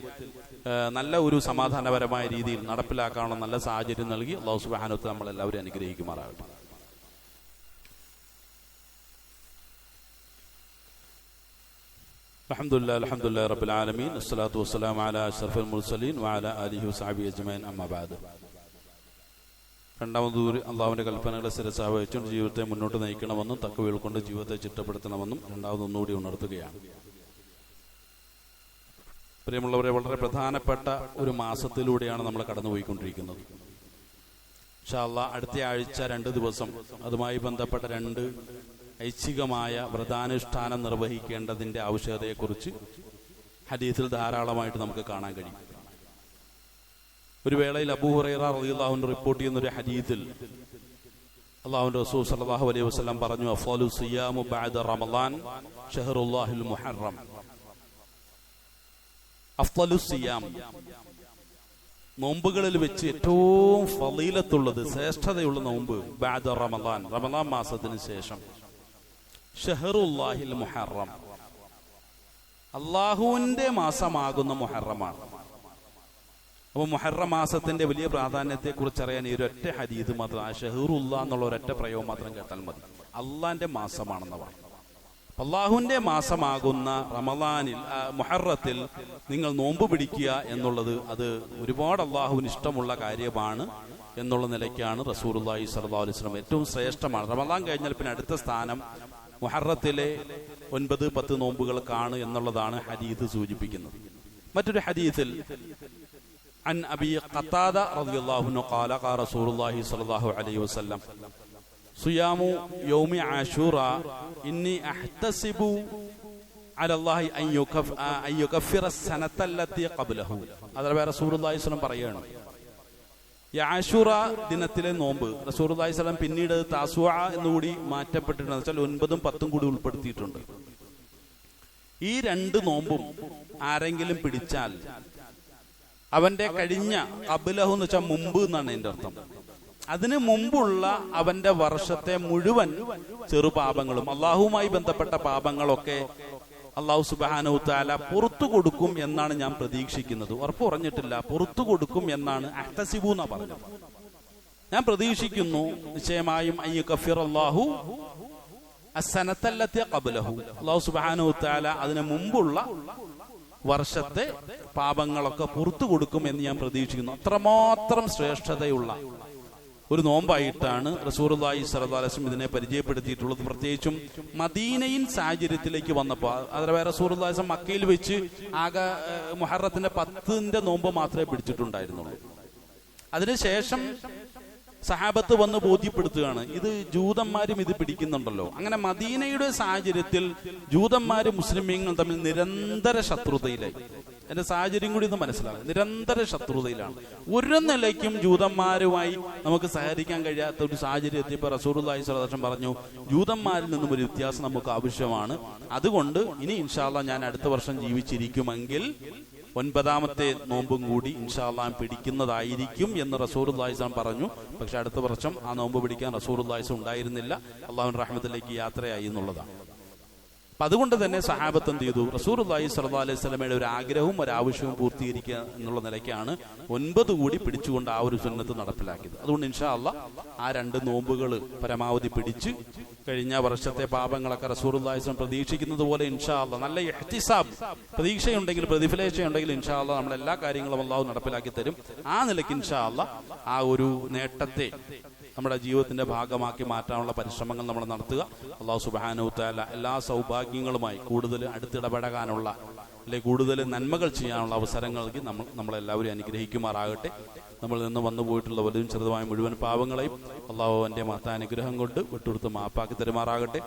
നല്ല ഒരു സമാധാനപരമായ രീതിയിൽ നടപ്പിലാക്കാനുള്ള നല്ല സാഹചര്യം നൽകി. അള്ളാഹു സുബാനത്ത് നമ്മളെല്ലാവരും അനുഗ്രഹിക്കുമാറാകട്ടെ. അലഹമുല്ല അലഹമുല്ല റബുൽ ആലമീൻ. അസ്സലാത്തു വസ്സലാം അല അഷ്റഫുൽ മുർസലീൻ വഅല അലിഹി വസഹബി അജ്മൈൻ അമ്മബാദ് രണ്ടാമത് അള്ളാഹുവിന്റെ കൽപ്പനകളെ സ്ഥിരസാവഹിച്ചുകൊണ്ട് ജീവിതത്തെ മുന്നോട്ട് നയിക്കണമെന്നും തക്കവയിൽ കൊണ്ട് ജീവിതത്തെ ചിട്ടപ്പെടുത്തണമെന്നും രണ്ടാമത് ഒന്നുകൂടി ഉണർത്തുകയാണ്. പ്രിയമുള്ളവരെ വളരെ പ്രധാനപ്പെട്ട ഒരു മാസത്തിലൂടെയാണ് നമ്മൾ കടന്നുപോയിക്കൊണ്ടിരിക്കുന്നത്. ഷാല്ല അടുത്ത ആഴ്ച രണ്ട് ദിവസം അതുമായി ബന്ധപ്പെട്ട രണ്ട് ഐച്ഛികമായ വ്രതാനുഷ്ഠാനം നിർവഹിക്കേണ്ടതിന്റെ ആവശ്യകതയെക്കുറിച്ച് ഹദീസിൽ ധാരാളമായിട്ട് നമുക്ക് കാണാൻ കഴിയും. ഒരു വേളയിൽ അബൂഹുറൈറ ഹുറൈറ റളിയല്ലാഹു റിപ്പോർട്ട് ചെയ്യുന്ന ഒരു ഹദീസിൽ അള്ളാഹുവിന്റെ റസൂൽ സല്ലല്ലാഹു അലൈഹി വസല്ലം പറഞ്ഞു അഫ്ളു സിയാമു ബഅദ റമളാൻ ഷഹറുല്ലാഹിൽ മുഹറം. അഫ്ളു സിയാം നോമ്പുകളിൽ വെച്ച് ഏറ്റവും ഫലീലത്തുള്ളത് ശ്രേഷ്ഠതയുള്ള നോമ്പ് ബഅദ റമദാൻ റമദാൻ മാസത്തിന് ശേഷം. മുഹറം. അള്ളാഹുവിന്റെ മാസമാകുന്ന മുഹറമാണ്. അപ്പൊ മുഹറം മാസത്തിന്റെ വലിയ പ്രാധാന്യത്തെ കുറിച്ച് അറിയാൻ ഈ ഒരൊറ്റ ഹദീദ് മാത്രം ആ ഷഹറുല്ല എന്നുള്ള ഒരൊറ്റ പ്രയോഗം മാത്രം കേട്ടാൽ മതി. അള്ളാന്റെ മാസമാണെന്ന് പറഞ്ഞു. അള്ളാഹുവിന്റെ മാസമാകുന്ന റമദാനിൽ മുഹറത്തിൽ നിങ്ങൾ നോമ്പ് പിടിക്കുക എന്നുള്ളത് അത് ഒരുപാട് അള്ളാഹുവിന് ഇഷ്ടമുള്ള കാര്യമാണ് എന്നുള്ള നിലയ്ക്കാണ് റസൂർല്ലാഹി സല്ലാ അലൈഹി സ്വലം ഏറ്റവും ശ്രേഷ്ഠമാണ്. റമദാൻ കഴിഞ്ഞാൽ പിന്നെ അടുത്ത സ്ഥാനം മുഹറത്തിലെ ഒൻപത് പത്ത് നോമ്പുകൾക്കാണ് എന്നുള്ളതാണ് ഹദീദ് സൂചിപ്പിക്കുന്നത് മറ്റൊരു ഹദീസിൽ عن أبي قتادة رضي الله عنه قال قال رسول الله صلى الله عليه وسلم صيام يوم عاشوراء إني أحتسب على الله أن يكف أن يكفر السنة التي قبله هذا رسول الله صلى الله عليه وسلم പറയുകയാണ് ഈ ആഷൂറ ദിനത്തിലെ നോമ്പ്. റസൂർദായി സ്വലം പിന്നീട് താസുവ എന്നുകൂടി മാറ്റപ്പെട്ടിട്ടുണ്ട്. വെച്ചാൽ ഒൻപതും പത്തും കൂടി ഉൾപ്പെടുത്തിയിട്ടുണ്ട്. ഈ രണ്ട് നോമ്പും ആരെങ്കിലും പിടിച്ചാൽ അവന്റെ കഴിഞ്ഞ അബുലഹു എന്ന് വെച്ചാൽ മുമ്പ് എന്നാണ് എന്റെ അർത്ഥം. അതിനു മുമ്പുള്ള അവന്റെ വർഷത്തെ മുഴുവൻ ചെറുപാപങ്ങളും അള്ളാഹുവുമായി ബന്ധപ്പെട്ട പാപങ്ങളൊക്കെ അള്ളാഹു സുബാനു താല പുറത്തു കൊടുക്കും എന്നാണ് ഞാൻ പ്രതീക്ഷിക്കുന്നത്. ഉറപ്പ് പറഞ്ഞിട്ടില്ല. പുറത്തു കൊടുക്കും എന്നാണ് അഹ്തസിബു എന്നാ പറഞ്ഞത്. ഞാൻ പ്രതീക്ഷിക്കുന്നു നിശ്ചയമായും അയ്യ കഫിർ അള്ളാഹു അസനത്തല്ലത്തെ കബലഹു അള്ളാഹു സുബാനു താല അതിനു മുമ്പുള്ള വർഷത്തെ പാപങ്ങളൊക്കെ പുറത്തു കൊടുക്കും എന്ന് ഞാൻ പ്രതീക്ഷിക്കുന്നു. അത്രമാത്രം ശ്രേഷ്ഠതയുള്ള ഒരു നോമ്പായിട്ടാണ് റസൂർലായി സറദാലസം ഇതിനെ പരിചയപ്പെടുത്തിയിട്ടുള്ളത്. പ്രത്യേകിച്ചും മദീനയിൻ സാഹചര്യത്തിലേക്ക് വന്നപ്പോൾ അഥവാ റസൂർലാസം മക്കയിൽ വെച്ച് ആകെ മുഹറത്തിന്റെ പത്തിന്റെ നോമ്പ് മാത്രമേ പിടിച്ചിട്ടുണ്ടായിരുന്നുള്ളൂ. അതിനുശേഷം സഹാബത്ത് വന്ന് ബോധ്യപ്പെടുത്തുകയാണ് ഇത് ജൂതന്മാരും ഇത് പിടിക്കുന്നുണ്ടല്ലോ. അങ്ങനെ മദീനയുടെ സാഹചര്യത്തിൽ ജൂതന്മാരും മുസ്ലിമീങ്ങളും തമ്മിൽ നിരന്തര ശത്രുതയിലായി. എന്റെ സാഹചര്യം കൂടി ഒന്ന് മനസ്സിലാകും നിരന്തര ശത്രുതയിലാണ്. ഒരു നിലയ്ക്കും ജൂതന്മാരുമായി നമുക്ക് സഹകരിക്കാൻ കഴിയാത്ത ഒരു സാഹചര്യം എത്തിയപ്പോൾ റസൂറുല്ലാഹി സ്വലദർശം പറഞ്ഞു ജൂതന്മാരിൽ നിന്നും ഒരു വ്യത്യാസം നമുക്ക് ആവശ്യമാണ്. അതുകൊണ്ട് ഇനി ഇൻഷാല്ല ഞാൻ അടുത്ത വർഷം ജീവിച്ചിരിക്കുമെങ്കിൽ ഒൻപതാമത്തെ നോമ്പും കൂടി ഇൻഷാല്ലാം പിടിക്കുന്നതായിരിക്കും എന്ന് റസൂറുല്ലാഹിസ്ലാം പറഞ്ഞു. പക്ഷെ അടുത്ത വർഷം ആ നോമ്പ് പിടിക്കാൻ റസൂറുല്ലാഹിസ് ഉണ്ടായിരുന്നില്ല. അള്ളാഹു റഹ്മത്തിലേക്ക് യാത്രയായി എന്നുള്ളതാണ്. അപ്പൊ അതുകൊണ്ട് തന്നെ സഹാബത്ത് എന്ത് ചെയ്തു? റസൂർ അള്ളാഹി സല്ലാ അലൈഹി സ്വലമയുടെ ഒരു ആഗ്രഹവും ഒരു ആവശ്യവും പൂർത്തീകരിക്കുക എന്നുള്ള നിലയ്ക്കാണ് ഒൻപത് കൂടി പിടിച്ചുകൊണ്ട് ആ ഒരു സുന്നത്ത് നടപ്പിലാക്കിയത്. അതുകൊണ്ട് ഇൻഷാ അല്ല ആ രണ്ട് നോമ്പുകൾ പരമാവധി പിടിച്ച് കഴിഞ്ഞ വർഷത്തെ പാപങ്ങളൊക്കെ റസൂർ അള്ളാഹിസ്ലം പ്രതീക്ഷിക്കുന്നത് പോലെ ഇൻഷാ അല്ല നല്ല എഹ്തിസാബ് പ്രതീക്ഷയുണ്ടെങ്കിൽ പ്രതിഫലേക്ഷയുണ്ടെങ്കിൽ ഇൻഷാ അല്ല നമ്മൾ എല്ലാ കാര്യങ്ങളും അള്ളാഹു നടപ്പിലാക്കി തരും. ആ നിലയ്ക്ക് ഇൻഷാ അല്ല ആ ഒരു നേട്ടത്തെ നമ്മുടെ ജീവിതത്തിന്റെ ഭാഗമാക്കി മാറ്റാനുള്ള പരിശ്രമങ്ങൾ നമ്മൾ നടത്തുക. അള്ളാഹു സുബാനു താല എല്ലാ സൗഭാഗ്യങ്ങളുമായി കൂടുതൽ അടുത്തിടപഴകാനുള്ള അല്ലെ കൂടുതൽ നന്മകൾ ചെയ്യാനുള്ള അവസരങ്ങൾ നൽകി നമ്മൾ നമ്മളെല്ലാവരും അനുഗ്രഹിക്കുമാറാകട്ടെ. നമ്മളിൽ നിന്ന് വന്നു പോയിട്ടുള്ള വലുതും ചെറുതുമായ മുഴുവൻ പാവങ്ങളെയും അള്ളാഹു എന്റെ മഹത്താനുഗ്രഹം കൊണ്ട് വിട്ടുകൊടുത്ത് മാപ്പാക്കി തരുമാറാകട്ടെ.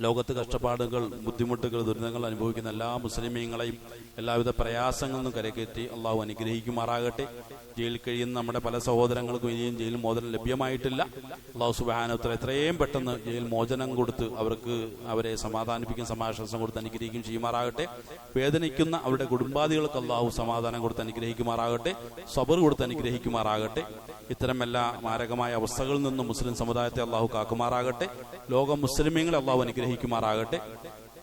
ലോകത്ത് കഷ്ടപ്പാടുകൾ ബുദ്ധിമുട്ടുകൾ ദുരിതങ്ങൾ അനുഭവിക്കുന്ന എല്ലാ മുസ്ലിമീങ്ങളെയും എല്ലാവിധ പ്രയാസങ്ങളിൽ നിന്നും കരകയറ്റി അള്ളാഹു അനുഗ്രഹിക്കുമാറാകട്ടെ. ജയിലിൽ കഴിയുന്ന നമ്മുടെ പല സഹോദരങ്ങൾക്കും ഇനിയും ജയിൽ മോചനം ലഭ്യമായിട്ടില്ല. അള്ളാഹു സുബാനോത്തര എത്രയും പെട്ടെന്ന് ജയിൽ മോചനം കൊടുത്ത് അവർക്ക് അവരെ സമാധാനിപ്പിക്കും സമാശ്വാസം കൊടുത്ത് അനുഗ്രഹിക്കും ചെയ്യുമാറാകട്ടെ. വേദനിക്കുന്ന അവരുടെ കുടുംബാദികൾക്ക് അള്ളാഹു സമാധാനം കൊടുത്ത് അനുഗ്രഹിക്കുമാറാകട്ടെ. സബർ കൊടുത്ത് അനുഗ്രഹിക്കുമാറാകട്ടെ. ഇത്തരം എല്ലാ മാരകമായ അവസ്ഥകളിൽ നിന്നും മുസ്ലിം സമുദായത്തെ അള്ളാഹു കാക്കുമാറാകട്ടെ. ലോക മുസ്ലിമീങ്ങളെ അള്ളാഹു അനുഗ്രഹിക്കുമാറാകട്ടെ.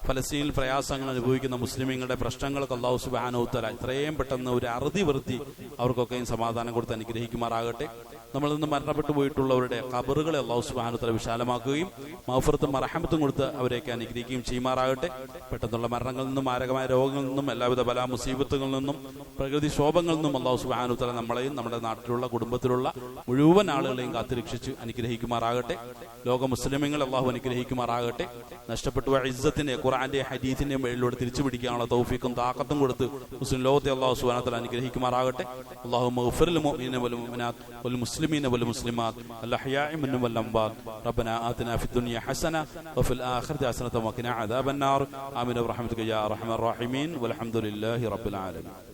ഫലസ്തീനിൽ പ്രയാസങ്ങൾ അനുഭവിക്കുന്ന മുസ്ലിമീങ്ങളുടെ പ്രശ്നങ്ങൾക്ക് അള്ളാഹു സുബാനോത്തല ഇത്രയും പെട്ടെന്ന് ഒരു അറുതി വൃത്തി അവർക്കൊക്കെയും സമാധാനം കൊടുത്ത് അനുഗ്രഹിക്കുമാറാകട്ടെ. നമ്മളിൽ നിന്ന് മരണപ്പെട്ടു പോയിട്ടുള്ളവരുടെ കബറുകളെ അള്ളാഹു സുബാനുത്തല വിശാലമാക്കുകയും മഹഫറത്തും മറഹമത്തും കൊടുത്ത് അവരെയൊക്കെ അനുഗ്രഹിക്കുകയും ചെയ്യുമാറാകട്ടെ. പെട്ടെന്നുള്ള മരണങ്ങളിൽ നിന്നും മാരകമായ രോഗങ്ങളിൽ നിന്നും എല്ലാവിധ ബലാ മുസീബത്തുകളിൽ നിന്നും പ്രകൃതി ശോഭങ്ങളിൽ നിന്നും അള്ളാഹു സുബാനുത്തല നമ്മളെയും നമ്മുടെ നാട്ടിലുള്ള കുടുംബത്തിലുള്ള മുഴുവൻ ആളുകളെയും കാത്തുരക്ഷിച്ച് അനുഗ്രഹിക്കുമാറാകട്ടെ. ലോക മുസ്ലിമങ്ങൾ അള്ളാഹു അനുഗ്രഹിക്കുമാറാകട്ടെ. നഷ്ടപ്പെട്ടു ഇസ്സത്തിനെ ഖുറാന്റെ ഹദീസിന്റെ മേളിലൂടെ തിരിച്ചു പിടിക്കാനുള്ള തൗഫീഖും താക്കത്തും കൊടുത്ത് മുസ്ലിം ലോകത്തെ അള്ളാഹു സുബാനത്തിൽ അനുഗ്രഹിക്കുമാറാകട്ടെ. അള്ളാഹു മഗ്ഫിറുൽ മുഅ്മിനീന വൽ മുഅ്മിനാത് വൽ മുസ്ലിമീന വൽ അൽ വൽ റബ്ബനാ ആതിനാ ഫിദ് ആഖിറതി ഹസനത വഖിനാ അദാബന്നാർ. യാ അർഹമർ റഹീമീൻ. വൽഹംദുലില്ലാഹി റബ്ബിൽ ആലമീൻ.